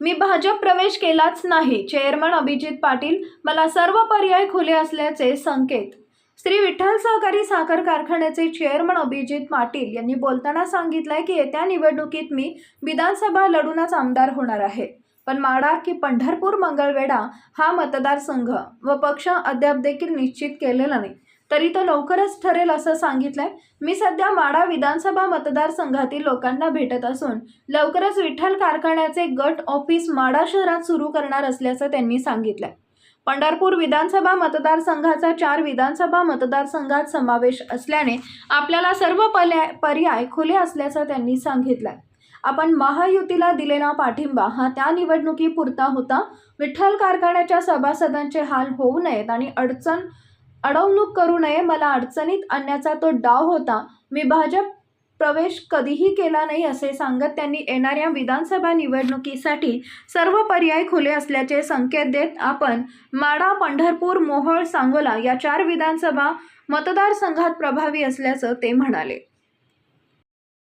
मी भाजप प्रवेश केलाच नाही. चेअरमन अभिजित पाटील मला सर्व पर्याय खुले असल्याचे संकेत. श्री विठ्ठल सहकारी साखर कारखान्याचे चेअरमन अभिजित पाटील यांनी बोलताना सांगितलंय की येत्या निवडणुकीत मी विधानसभा लढूनच आमदार होणार आहे. पण माडा की पंढरपूर मंगळवेढा हा मतदारसंघ व पक्ष अद्याप देखील निश्चित केलेला नाही. तरी तो लवकरच ठरेल असं सांगितलंय. मी सध्या माडा विधानसभा मतदारसंघातील लोकांना भेटत असून लवकरच विठ्ठल कारखान्याचे गट ऑफिस माडा शहरात सुरू करणार असल्याचं त्यांनी सांगितलंय. पंढरपूर विधानसभा मतदारसंघाचा चार विधानसभा मतदारसंघात समावेश असल्याने आपल्याला सर्व पर्याय पर्याय खुले असल्याचं त्यांनी सांगितलंय. आपण महायुतीला दिलेला पाठिंबा हा त्या निवडणुकीपुरता होता. विठ्ठल कारखान्याच्या सभासदांचे हाल होऊ नयेत आणि अडचण अडवणूक करू नये मला अडचणीत आणण्याचा तो डाव होता. मी भाजप प्रवेश कधीही केला नाही असे सांगत त्यांनी येणाऱ्या विधानसभा निवडणुकीसाठी सर्व पर्याय खुले असल्याचे संकेत देत आपण माडा पंढरपूर मोहोळ सांगोला या चार विधानसभा मतदारसंघात प्रभावी असल्याचं ते म्हणाले.